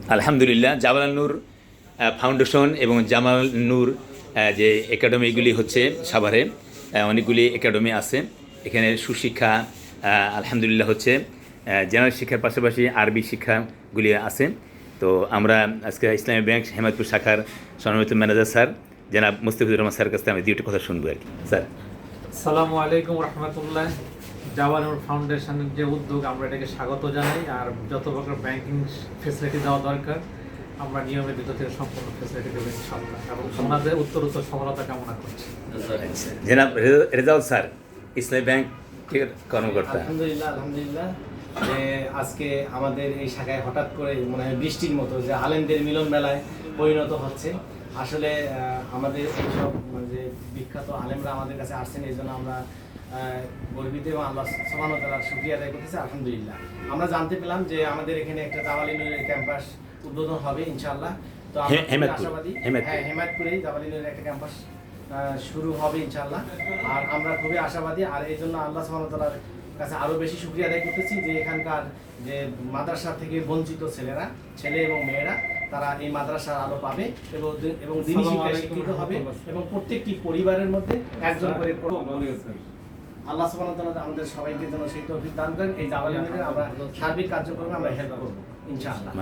আলহামদুলিল্লাহ জামাল নূর ফাউন্ডেশন এবং জামাল নূর যে একাডেমিগুলি হচ্ছে সাভারে অনেকগুলি একাডেমি আছে। এখানে সুশিক্ষা আলহামদুলিল্লাহ হচ্ছে জেনারেল শিক্ষার পাশাপাশি আরবি শিক্ষাগুলি আছে। তো আমরা আজকে ইসলামী ব্যাংক হেমায়তপুর শাখার সম্মানিত ম্যানেজার স্যার, জনাব মুস্তাফিজুর রহমান স্যারের কাছ থেকে আমি দুইটা কথা শুনব আর কি। স্যার। সালামু আলাইকুম রহমতুল্লাহ। জাওয়ানুর ফাউন্ডেশনের যে উদ্যোগ আমরা এটাকে স্বাগত জানাই। আর যত প্রকার ব্যাংকিং ফেসিলিটি দেওয়া দরকার আমরা নিয়মের ভিতর থেকে সম্পূর্ণ ফেসিলিটি দেবো ইনশাল্লাহ এবং ওনাদের উত্তর উত্তর সফলতা কামনা করছি। জনাব রেজাউল স্যার ইসলামী ব্যাংকের কর্মকর্তা? আলহামদুলিল্লাহ আলহামদুলিল্লাহ। যে আজকে আমাদের এই শাখায় হঠাৎ করে মনে হয় বৃষ্টির মতো যে আলেমদের মিলন মেলায় পরিণত হচ্ছে। আসলে আমাদের এইসব যে বিখ্যাত আলেমরা আমাদের কাছে আসছেন এই জন্য আমরা গর্বিত এবং আল্লাহ সমানো তারা সুক্রিয়া আদায় করতেছি আলহামদুলিল্লাহ। আমরা জানতে পেলাম যে আমাদের এখানে একটা জামালি নুরের ক্যাম্পাস উদ্বোধন হবে ইনশাআল্লাহ। তো আশাবাদী হ্যাঁ হেমায়তপুরেই জামালি নুরের একটা ক্যাম্পাস শুরু হবে ইনশাআল্লাহ। আর আমরা খুবই আশাবাদী আর এই জন্য আল্লাহ সুবহানাহু কাছে আরও বেশি শুকরিয়া আদায় করতেছি যে এখানকার যে মাদ্রাসা থেকে বঞ্চিত ছেলেরা ছেলে এবং মেয়েরা তারা এই মাদ্রাসার আলো পাবে এবং এবং দিনী শিক্ষিত হবে এবং প্রত্যেকটি পরিবারের মধ্যে একজন করে আল্লাহ সুবহানাহু ওয়া তাআলা আমাদের সবাইকে যেন সেই তৌফিক দান করেন। এই জাওয়ালিনের আমরা সার্বিক কার্যক্রমে আমরা হেল্প করব ইনশাআল্লাহ।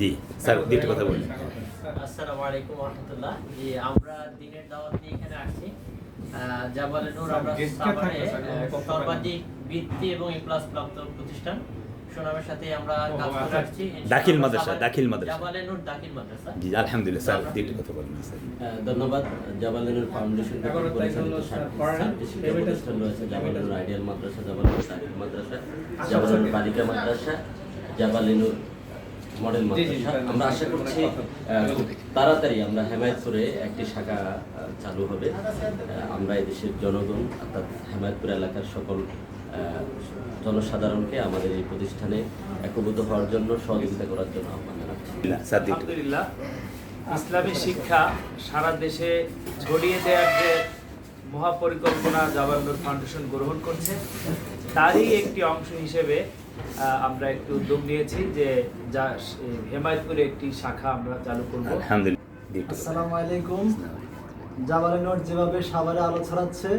জি স্যার কথা বলুন। আসসালামু আলাইকুম রহমতুল্লাহ। জি আমরা দিনের দাওয়াত নিয়ে এখানে আসছি। আহ, জাবালে নূর আমরা সাভারে সর্বাধিক বৃত্তি এবং এ প্লাস প্রাপ্ত প্রতিষ্ঠান। সুনামের সাথে আমরা কাজ করে আসছি দাখিল মাদ্রাসা, দাখিল মাদ্রাসা। জাবালে দাখিল মাদ্রাসা। জি আলহামদুলিল্লাহ স্যার দুইটা কথা বলুন স্যার। ধন্যবাদ। জাবালেনুর ফাউন্ডেশন এগারো কর্তৃক তারিখ পরিচালিত সাতটি শিক্ষা প্রতিষ্ঠান রয়েছে জাবালেনুর আইডিয়াল মাদ্রাসা জাবালেনুর দাখিল মাদ্রাসা জাবালেনুর বালিকা মাদ্রাসা জাবালেনুর মডেল আমরা আশা করছি খুব তাড়াতাড়ি আমরা হেমায়তপুরে একটি শাখা চালু হবে। আমরা এদেশের জনগণ অর্থাৎ হেমায়তপুর এলাকার সকল জনসাধারণকে আমাদের এই প্রতিষ্ঠানে একীভূত হওয়ার জন্য সহযোগিতা করার জন্য আহ্বান জানাচ্ছি। আলহামদুলিল্লাহ ইসলামী শিক্ষা সারা দেশে ছড়িয়ে দেওয়ার যে মহাপরিকল্পনা জাওয়ানুর ফাউন্ডেশন গ্রহণ করছে তারই একটি অংশ হিসেবে আমরা একটি উদ্যোগ নিয়েছি যে যা হেমায়তপুরে একটি শাখা আমরা চালু করব। আলহামদুলিল্লাহ। আসসালামু আলাইকুম। জাবালিনোর যেভাবে সাভারে আলো ছড়াচ্ছে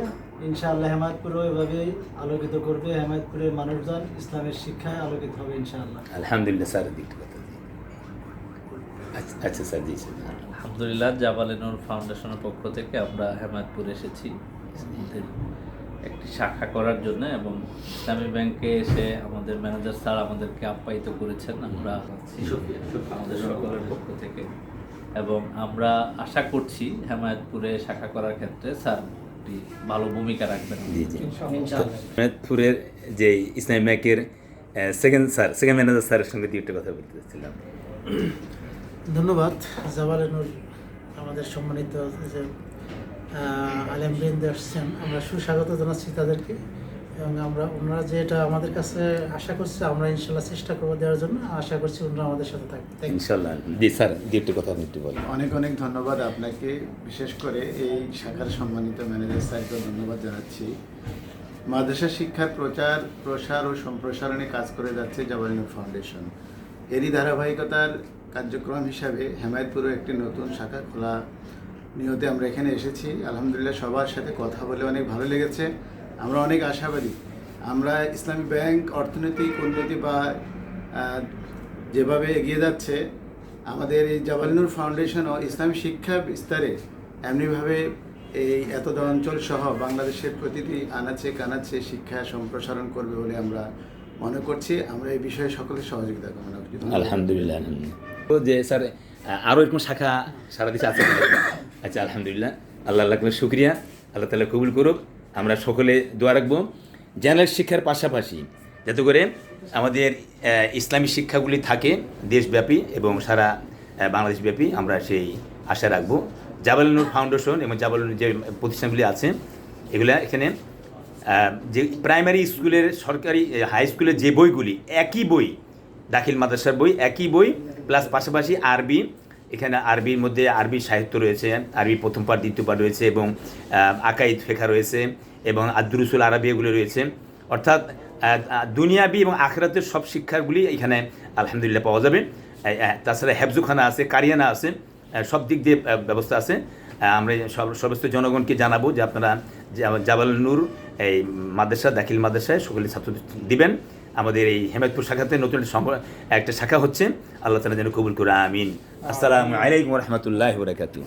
ইনশাআল্লাহ হেমায়তপুরও এভাবেই আলোকিত করবে। হেমায়তপুরের মানুষজন ইসলামের শিক্ষায় আলোকিত হবে ইনশাআল্লাহ। আলহামদুলিল্লাহ স্যার দুইটা কথা আচ্ছা আচ্ছা স্যার জি স্যার আলহামদুলিল্লাহ জাবালিনুর ফাউন্ডেশনের পক্ষ থেকে আমরা হেমায়তপুর এসেছি। একটি শাখা করার জন্য এবং ইসলামী ব্যাংকে এসে আমাদের ম্যানেজার স্যার আমাদেরকে আপ্যায়িত করেছেন। আমরা আমাদের সকলের পক্ষ থেকে। এবং আমরা আশা করছি হেমায়তপুরে শাখা করার ক্ষেত্রে স্যার একটি ভালো ভূমিকা রাখবেন। ইনশাআল্লাহ। যে ইসলামী ব্যাংকের সেকেন্ড স্যার সেকেন্ড ম্যানেজার স্যারের সঙ্গে দুইটা কথা বলতে চাচ্ছিলাম। ধন্যবাদ। জাবালিনুর আমাদের সম্মানিত যে আলেমবৃন্দ আসছেন আমরা সুস্বাগত জানাচ্ছি তাদেরকে এবং আমরা ওনারা যে এটা আমাদের কাছে আশা করছে আমরা ইনশাল্লাহ চেষ্টা করব দেওয়ার জন্য। আশা করছি ওনারা আমাদের সাথে থাকবে। ইনশাল্লাহ। জি স্যার দুইটা কথা একটু বলেন। অনেক অনেক ধন্যবাদ আপনাকে। বিশেষ করে এই শাখার সম্মানিত ম্যানেজার স্যারকে ধন্যবাদ জানাচ্ছি। মাদ্রাসা শিক্ষার প্রচার প্রসার ও সম্প্রসারণে কাজ করে যাচ্ছে জাবালিনুর ফাউন্ডেশন। এরই ধারাবাহিকতার কার্যক্রম হিসাবে হেমায়তপুরে একটি নতুন শাখা খোলা নিয়তে আমরা এখানে এসেছি। আলহামদুলিল্লাহ সবার সাথে কথা বলে অনেক ভালো লেগেছে। আমরা অনেক আশাবাদী। আমরা ইসলামী ব্যাংক, অর্থনৈতিক উন্নতি বা যেভাবে এগিয়ে যাচ্ছে, আমাদের এই জাবালিনুর ফাউন্ডেশন ও ইসলামী শিক্ষা বিস্তারে এমনিভাবে এই এত অঞ্চল সহ বাংলাদেশের প্রতিটি আনাচে কানাচে শিক্ষা সম্প্রসারণ করবে বলে আমরা মনে করছি। আমরা এই বিষয়ে সকলের সহযোগিতা কামনা করি। ধন্যবাদ। আলহামদুলিল্লাহ যে স্যার আরও এরকম শাখা সারা দেশে আছে কিনা? আচ্ছা আলহামদুলিল্লাহ। আল্লাহ আল্লাহ শুক্রিয়া। আল্লাহ তালা কবুল করুক। আমরা সকলে দোয়া রাখব। জেনারেল শিক্ষার পাশাপাশি যাতে করে আমাদের ইসলামী শিক্ষাগুলি থাকে দেশব্যাপী এবং সারা বাংলাদেশব্যাপী, আমরা সেই আশা রাখব। জাবালনুর ফাউন্ডেশন এবং জাবালনুর যে প্রতিষ্ঠানগুলি আছে, এগুলা এখানে যে প্রাইমারি স্কুলের সরকারি হাই স্কুলের যে বইগুলি, একই বই, দাখিল মাদ্রাসার বই, একই বই, প্লাস পাশাপাশি আরবি এখানে আরবির মধ্যে আরবি সাহিত্য রয়েছে, আরবি প্রথম পাঠ, দ্বিতীয় পাঠ রয়েছে এবং আকাইদ ফেখা রয়েছে এবং আদরুসুল আরবি এগুলো রয়েছে। অর্থাৎ দুনিয়াবি এবং আখরাতের সব শিক্ষাগুলি এখানে আলহামদুলিল্লাহ পাওয়া যাবে। তাছাড়া হেফজুখানা আছে, কারিয়ানা আছে সব দিক দিয়ে ব্যবস্থা আছে। আমরা সব, সমস্ত জনগণকে জানাব যে আপনারা জাবাল নূর, এই মাদ্রাসা, দাখিল মাদ্রাসায় সকলে ছাত্র দিবেন। আমাদের এই হেমায়তপুর শাখাতে নতুন একটা শাখা হচ্ছে, আল্লাহ তালা যেন কবুল করে, আমিন। আসসালামু আলাইকুম রহমতুল্লাহ বরাকাতু